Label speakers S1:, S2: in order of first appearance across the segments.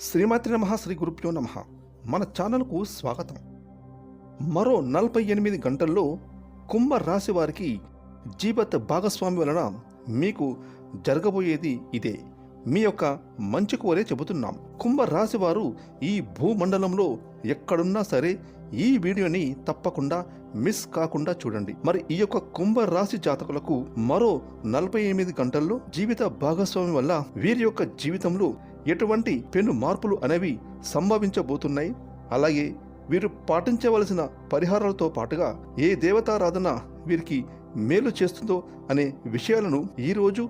S1: శ్రీమాతి నమ శ్రీ గురుభ్యో నమ. మన ఛానల్కు స్వాగతం. మరో నలభై ఎనిమిది గంటల్లో కుంభ రాశి వారికి జీవిత భాగస్వామి వలన మీకు జరగబోయేది ఇదే. మీ యొక్క మంచి కోరే చెబుతున్నాం. కుంభ రాశి వారు ఈ భూమండలంలో ఎక్కడున్నా సరే ఈ వీడియోని తప్పకుండా మిస్ కాకుండా చూడండి. మరి ఈ యొక్క కుంభ రాశి జాతకులకు మరో నలభై ఎనిమిది గంటల్లో జీవిత భాగస్వామి వల్ల వీరి యొక్క జీవితంలో ఎటువంటి పెను మార్పులు అనేవి సంభవించబోతున్నాయి. అలాగే వీరు పాటించవలసిన పరిహారాలతో పాటుగా ఏ దేవతారాధన వీరికి మేలు చేస్తుందో అనే విషయాలను ఈరోజు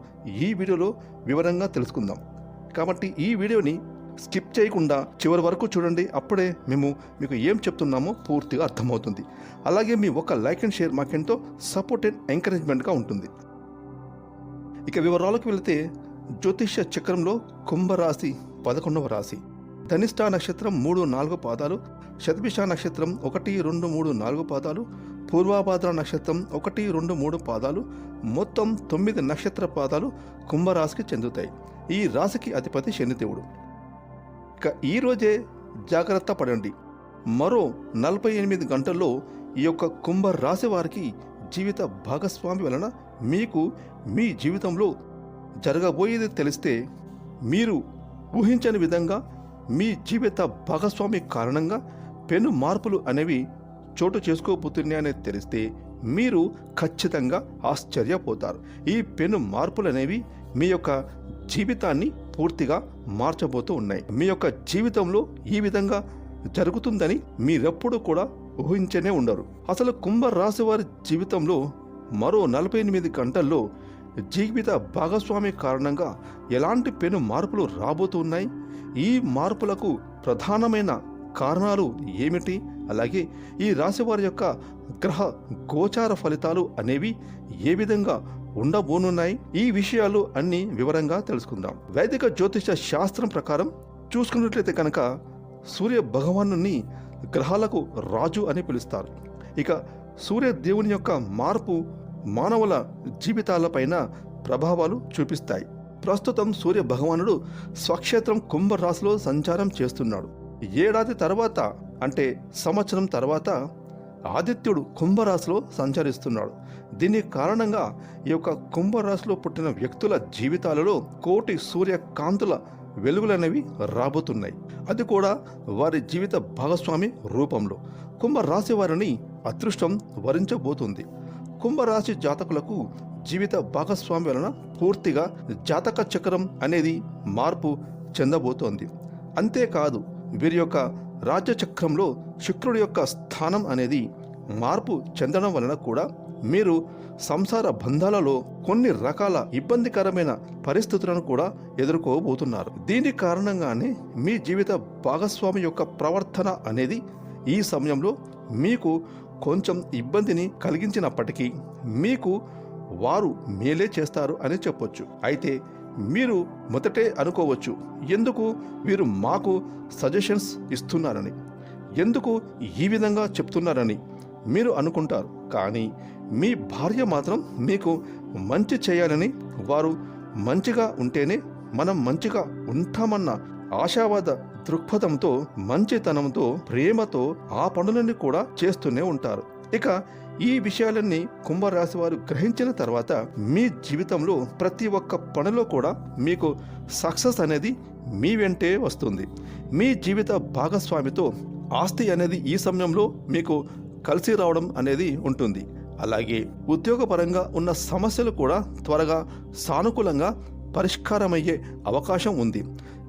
S1: ఈ వీడియోలో వివరంగా తెలుసుకుందాం. కాబట్టి ఈ వీడియోని స్కిప్ చేయకుండా చివరి వరకు చూడండి. అప్పుడే మేము మీకు ఏం చెప్తున్నామో పూర్తిగా అర్థమవుతుంది. అలాగే మీ ఒక లైక్ అండ్ షేర్ మాకెంతో సపోర్ట్ అండ్ ఎంకరేజ్మెంట్గా ఉంటుంది. ఇక వివరాలకు వెళితే జ్యోతిష్య చక్రంలో కుంభరాశి పదకొండవ రాశి. ధనిష్ట నక్షత్రం మూడు నాలుగు పాదాలు శతభిష నక్షత్రం ఒకటి రెండు మూడు నాలుగు పాదాలు పూర్వాభాద్ర నక్షత్రం ఒకటి రెండు మూడు పాదాలు మొత్తం తొమ్మిది నక్షత్ర పాదాలు కుంభరాశికి చెందుతాయి. ఈ రాశికి అధిపతి శనిదేవుడు. ఇక ఈరోజే జాగ్రత్త పడండి. మరో నలభై ఎనిమిది గంటల్లో ఈ యొక్క కుంభ రాశి వారికి జీవిత భాగస్వామి వలన మీకు మీ జీవితంలో జరగబోయేది తెలిస్తే మీరు ఊహించని విధంగా మీ జీవిత భాగస్వామి కారణంగా పెను మార్పులు అనేవి చోటు చేసుకోబోతున్నాయని తెలిస్తే మీరు ఖచ్చితంగా ఆశ్చర్యపోతారు. ఈ పెను మార్పులు అనేవి మీ యొక్క జీవితాన్ని పూర్తిగా మార్చబోతూ ఉన్నాయి. మీ యొక్క జీవితంలో ఈ విధంగా జరుగుతుందని మీరెప్పుడు కూడా ఊహించనే ఉండరు. అసలు కుంభ రాశి వారి జీవితంలో మరో నలభై ఎనిమిది గంటల్లో జీవిత భాగస్వామి కారణంగా ఎలాంటి పెను మార్పులు రాబోతున్నాయి ఈ మార్పులకు ప్రధానమైన కారణాలు ఏమిటి? అలాగే ఈ రాశివారి యొక్క గ్రహ గోచార ఫలితాలు అనేవి ఏ విధంగా ఉండబోనున్నాయి? ఈ విషయాలు అన్ని వివరంగా తెలుసుకుందాం. వైదిక జ్యోతిష శాస్త్రం ప్రకారం చూసుకున్నట్లయితే కనుక సూర్య భగవాను గ్రహాలకు రాజు అని పిలుస్తారు. ఇక సూర్య దేవుని యొక్క మార్పు మానవుల జీవితాలపైన ప్రభావాలు చూపిస్తాయి. ప్రస్తుతం సూర్య భగవానుడు స్వక్షేత్రం కుంభరాశిలో సంచారం చేస్తున్నాడు. ఏడాది తర్వాత అంటే సంవత్సరం తర్వాత ఆదిత్యుడు కుంభరాశిలో సంచరిస్తున్నాడు. దీని కారణంగా ఈ యొక్క కుంభరాశిలో పుట్టిన వ్యక్తుల జీవితాలలో కోటి సూర్యకాంతుల వెలుగులనేవి రాబోతున్నాయి. అది కూడా వారి జీవిత భాగస్వామి రూపంలో. కుంభరాశి వారిని అదృష్టం వరించబోతుంది. కుంభరాశి జాతకులకు జీవిత భాగస్వామి వలన పూర్తిగా జాతక చక్రం అనేది మార్పు చెందబోతోంది. అంతేకాదు వీరి యొక్క రాజ్యచక్రంలో శుక్రుడి యొక్క స్థానం అనేది మార్పు చెందడం వలన కూడా మీరు సంసార బంధాలలో కొన్ని రకాల ఇబ్బందికరమైన పరిస్థితులను కూడా ఎదుర్కోబోతున్నారు. దీని కారణంగానే మీ జీవిత భాగస్వామి యొక్క ప్రవర్తన అనేది ఈ సమయంలో మీకు కొంచెం ఇబ్బందిని కలిగించినప్పటికీ మీకు వారు మేలే చేస్తారు అని చెప్పొచ్చు. అయితే మీరు మొదటే అనుకోవచ్చు ఎందుకు వీరు మాకు సజెషన్స్ ఇస్తున్నారని? ఎందుకు ఈ విధంగా చెప్తున్నారని మీరు అనుకుంటారు. కానీ మీ భార్య మాత్రం మీకు మంచి చేయాలని వారు మంచిగా ఉంటేనే మనం మంచిగా ఉంటామన్న ఆశావాద దృక్పథంతో మంచితనంతో ప్రేమతో ఆ పనులన్నీ కూడా చేస్తూనే ఉంటారు. ఇక ఈ విషయాలన్నీ కుంభరాశి వారు గ్రహించిన తర్వాత మీ జీవితంలో ప్రతి ఒక్క పనిలో కూడా మీకు సక్సెస్ అనేది మీ వెంటే వస్తుంది. మీ జీవిత భాగస్వామితో ఆస్తి అనేది ఈ సమయంలో మీకు కలిసి రావడం అనేది ఉంటుంది. అలాగే ఉద్యోగపరంగా ఉన్న సమస్యలు కూడా త్వరగా సానుకూలంగా పరిష్కారమయ్యే అవకాశం ఉంది.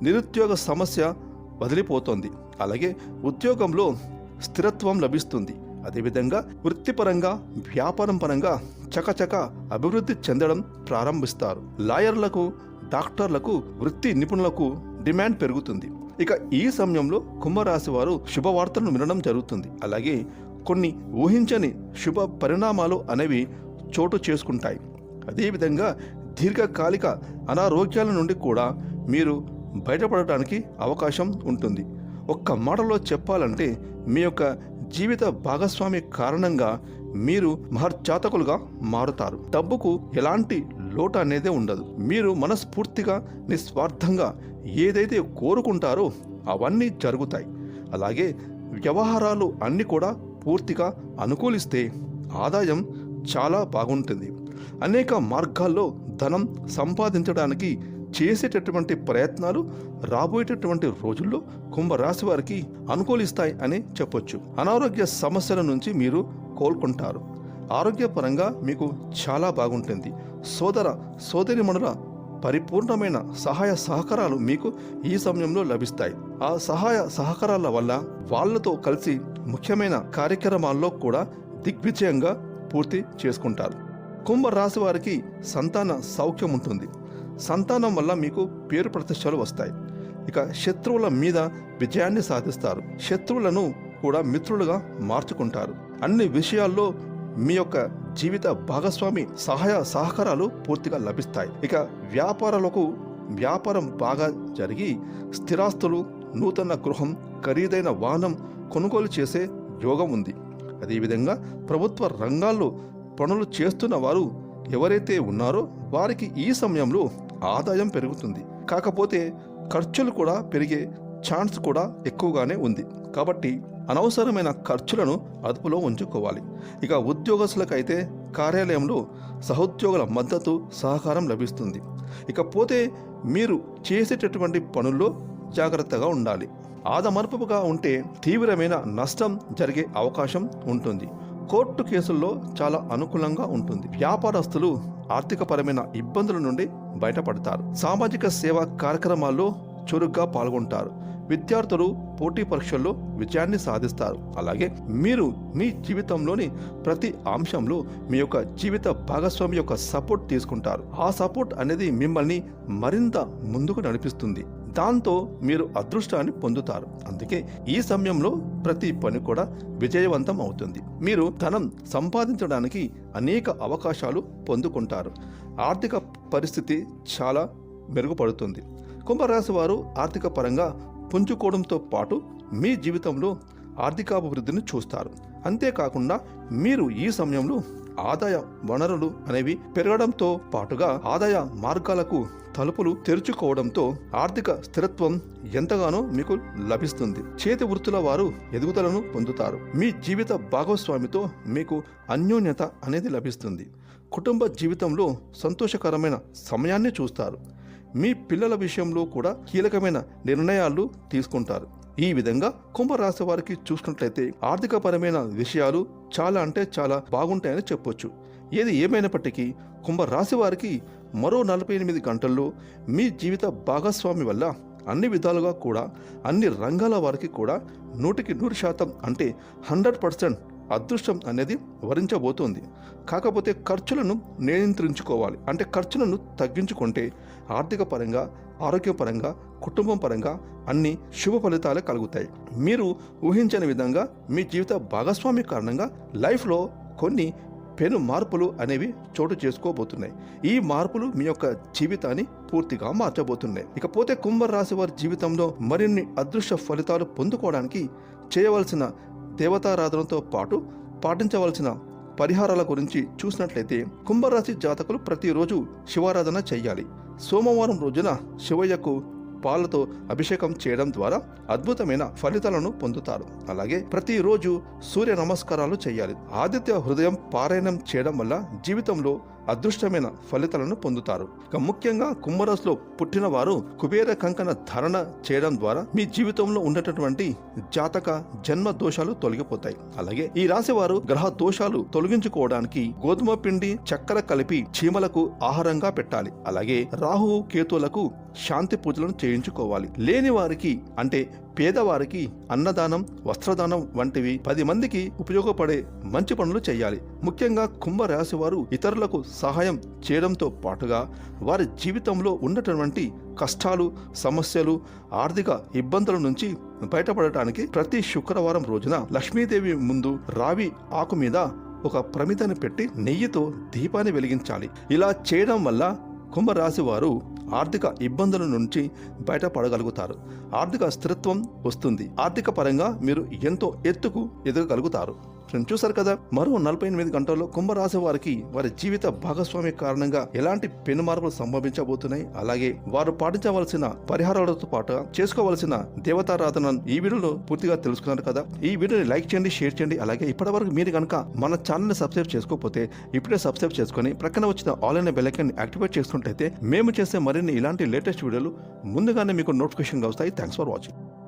S1: నిరుద్యోగ సమస్య వదిలిపోతోంది. అలాగే ఉద్యోగంలో స్థిరత్వం లభిస్తుంది. అదేవిధంగా వృత్తిపరంగా వ్యాపారం పరంగా చకచక అభివృద్ధి చెందడం ప్రారంభిస్తారు. లాయర్లకు డాక్టర్లకు వృత్తి నిపుణులకు డిమాండ్ పెరుగుతుంది. ఇక ఈ సమయంలో కుంభరాశి వారు శుభవార్తలను వినడం జరుగుతుంది. అలాగే కొన్ని ఊహించని శుభ పరిణామాలు అనేవి చోటు చేసుకుంటాయి. అదేవిధంగా దీర్ఘకాలిక అనారోగ్యాల నుండి కూడా మీరు బయటపడటానికి అవకాశం ఉంటుంది. ఒక్క మాటలో చెప్పాలంటే మీ యొక్క జీవిత భాగస్వామి కారణంగా మీరు మహర్జాతకులుగా మారుతారు. డబ్బుకు ఎలాంటి లోటు అనేదే ఉండదు. మీరు మనస్ఫూర్తిగా నిస్వార్థంగా ఏదైతే కోరుకుంటారో అవన్నీ జరుగుతాయి. అలాగే వ్యవహారాలు అన్నీ కూడా పూర్తిగా అనుకూలిస్తే ఆదాయం చాలా బాగుంటుంది. అనేక మార్గాల్లో ధనం సంపాదించడానికి చేసేటటువంటి ప్రయత్నాలు రాబోయేటటువంటి రోజుల్లో కుంభరాశి వారికి అనుకూలిస్తాయి అని చెప్పొచ్చు. అనారోగ్య సమస్యల నుంచి మీరు కోలుకుంటారు. ఆరోగ్యపరంగా మీకు చాలా బాగుంటుంది. సోదర సోదరిమణుల పరిపూర్ణమైన సహాయ సహకారాలు మీకు ఈ సమయంలో లభిస్తాయి. ఆ సహాయ సహకారాల వల్ల వాళ్ళతో కలిసి ముఖ్యమైన కార్యక్రమాల్లో కూడా దిగ్విజయంగా పూర్తి చేసుకుంటారు. కుంభరాశి వారికి సంతాన సౌఖ్యం ఉంటుంది. సంతానం వల్ల మీకు పేరు ప్రతిష్టలు వస్తాయి. ఇక శత్రువుల మీద విజయాన్ని సాధిస్తారు. శత్రువులను కూడా మిత్రులుగా మార్చుకుంటారు. అన్ని విషయాల్లో మీ యొక్క జీవిత భాగస్వామి సహాయ సహకారాలు పూర్తిగా లభిస్తాయి. ఇక వ్యాపారాలకు వ్యాపారం బాగా జరిగి స్థిరాస్తులు నూతన గృహం ఖరీదైన వాహనం కొనుగోలు చేసే యోగం ఉంది. అదేవిధంగా ప్రభుత్వ రంగాల్లో పనులు చేస్తున్న వారు ఎవరైతే ఉన్నారో వారికి ఈ సమయంలో ఆదాయం పెరుగుతుంది. కాకపోతే ఖర్చులు కూడా పెరిగే ఛాన్స్ కూడా ఎక్కువగానే ఉంది. కాబట్టి అనవసరమైన ఖర్చులను అదుపులో ఉంచుకోవాలి. ఇక ఉద్యోగస్తులకైతే కార్యాలయంలో సహోద్యోగుల మద్దతు సహకారం లభిస్తుంది. ఇకపోతే మీరు చేసేటటువంటి పనుల్లో జాగ్రత్తగా ఉండాలి. ఆదమర్పుగా ఉంటే తీవ్రమైన నష్టం జరిగే అవకాశం ఉంటుంది. కోర్టు కేసుల్లో చాలా అనుకూలంగా ఉంటుంది. వ్యాపారస్తులు ఆర్థికపరమైన ఇబ్బందుల నుండి బయటపడతారు. సామాజిక సేవా కార్యక్రమాల్లో చురుగ్గా పాల్గొంటారు. విద్యార్థులు పోటీ పరీక్షల్లో విజయాన్ని సాధిస్తారు. అలాగే మీరు మీ జీవితంలోని ప్రతి అంశంలో మీ యొక్క జీవిత భాగస్వామి యొక్క సపోర్ట్ తీసుకుంటారు. ఆ సపోర్ట్ అనేది మిమ్మల్ని మరింత ముందుకు నడిపిస్తుంది. దాంతో మీరు అదృష్టాన్ని పొందుతారు. అందుకే ఈ సమయంలో ప్రతి పని కూడా విజయవంతం అవుతుంది. మీరు ధనం సంపాదించడానికి అనేక అవకాశాలు పొందుకుంటారు. ఆర్థిక పరిస్థితి చాలా మెరుగుపడుతుంది. కుంభరాశి వారు ఆర్థిక పరంగా పుంజుకోవడంతో పాటు మీ జీవితంలో ఆర్థికాభివృద్ధిని చూస్తారు. అంతేకాకుండా మీరు ఈ సమయంలో ఆదాయ వనరులు అనేవి పెరగడంతో పాటుగా ఆదాయ మార్గాలకు తలుపులు తెరుచుకోవడంతో ఆర్థిక స్థిరత్వం ఎంతగానో మీకు లభిస్తుంది. చేతి వృత్తుల వారు ఎదుగుదలను పొందుతారు. మీ జీవిత భాగస్వామితో మీకు అన్యోన్యత అనేది లభిస్తుంది. కుటుంబ జీవితంలో సంతోషకరమైన సమయాన్ని చూస్తారు. మీ పిల్లల విషయంలో కూడా కీలకమైన నిర్ణయాలు తీసుకుంటారు. ఈ విధంగా కుంభరాశి వారికి చూసుకున్నట్లయితే ఆర్థికపరమైన విషయాలు చాలా అంటే చాలా బాగుంటాయని చెప్పొచ్చు. ఏది ఏమైనప్పటికీ కుంభరాశి వారికి మరో నలభై ఎనిమిది గంటల్లో మీ జీవిత భాగస్వామి వల్ల అన్ని విధాలుగా కూడా అన్ని రంగాల వారికి కూడా నూటికి నూరు శాతం అంటే హండ్రెడ్ పర్సెంట్ అదృష్టం అనేది వరించబోతోంది. కాకపోతే ఖర్చులను నియంత్రించుకోవాలి. అంటే ఖర్చులను తగ్గించుకుంటే ఆర్థిక పరంగా ఆరోగ్యపరంగా కుటుంబం పరంగా అన్ని శుభ ఫలితాలే కలుగుతాయి. మీరు ఊహించని విధంగా మీ జీవిత భాగస్వామి కారణంగా లైఫ్లో కొన్ని పెను మార్పులు అనేవి చోటు చేసుకోబోతున్నాయి. ఈ మార్పులు మీ యొక్క జీవితాన్ని పూర్తిగా మార్చబోతున్నాయి. ఇకపోతే కుంభరాశి వారి జీవితంలో మరిన్ని అదృశ్య ఫలితాలు పొందుకోవడానికి చేయవలసిన దేవతారాధనతో పాటు పాటించవలసిన పరిహారాల గురించి చూసినట్లయితే కుంభరాశి జాతకులు ప్రతిరోజు శివారాధన చేయాలి. సోమవారం రోజున శివయ్యకు పాలతో అభిషేకం చేయడం ద్వారా అద్భుతమైన ఫలితాలను పొందుతారు. అలాగే ప్రతిరోజు సూర్య నమస్కారాలు చేయాలి. ఆదిత్య హృదయం పారాయణం చేయడం వల్ల జీవితంలో అదృష్టమైన ఫలితాలను పొందుతారు. ఇక ముఖ్యంగా కుంభరాశిలో పుట్టిన వారు కుబేర కంకణ ధారణ చేయడం ద్వారా మీ జీవితంలో ఉండేటటువంటి జాతక జన్మ దోషాలు తొలగిపోతాయి. అలాగే ఈ రాశి వారు గ్రహ దోషాలు తొలగించుకోవడానికి గోధుమ పిండి చక్కెర కలిపి చీమలకు ఆహారంగా పెట్టాలి. అలాగే రాహువు కేతువులకు శాంతి పూజలను చేయించుకోవాలి. లేని వారికి అంటే పేదవారికి అన్నదానం వస్త్రదానం వంటివి పది మందికి ఉపయోగపడే మంచి పనులు చేయాలి. ముఖ్యంగా కుంభరాశి వారు ఇతరులకు సహాయం చేయడంతో పాటుగా వారి జీవితంలో ఉన్నటువంటి కష్టాలు సమస్యలు ఆర్థిక ఇబ్బందుల నుంచి బయటపడటానికి ప్రతి శుక్రవారం రోజున లక్ష్మీదేవి ముందు రావి ఆకు మీద ఒక ప్రమిదని పెట్టి నెయ్యితో దీపాన్ని వెలిగించాలి. ఇలా చేయడం వల్ల కుంభరాశి వారు ఆర్థిక ఇబ్బందుల నుంచి బయటపడగలుగుతారు. ఆర్థిక స్థిరత్వం వస్తుంది. ఆర్థిక పరంగా మీరు ఎంతో ఎత్తుకు ఎదగగలుగుతారు. ఫ్రెండ్ చూసారు కదా? మరో నలభై ఎనిమిది గంటల్లో కుంభరాశి వారికి వారి జీవిత భాగస్వామి కారణంగా ఎలాంటి పెను మార్పులు సంభవించబోతున్నాయి? అలాగే వారు పాటించవలసిన పరిహారాలతో పాటు చేసుకోవలసిన దేవతారాధన ఈ వీడియోలో పూర్తిగా తెలుసుకున్నారు కదా? ఈ వీడియోని లైక్ చేయండి షేర్ చేయండి. అలాగే ఇప్పటివరకు మీరు కనుక మన ఛానల్ని సబ్స్క్రైబ్ చేసుకోకపోతే ఇప్పుడే సబ్స్క్రైబ్ చేసుకొని ప్రక్కన వచ్చిన ఆల్ అనే యాక్టివేట్ చేసుకుంటైతే మేము చేసే మరిన్ని ఇలాంటి లేటెస్ట్ వీడియోలు ముందుగానే మీకు నోటిఫికేషన్గా వస్తాయి. Thanks for watching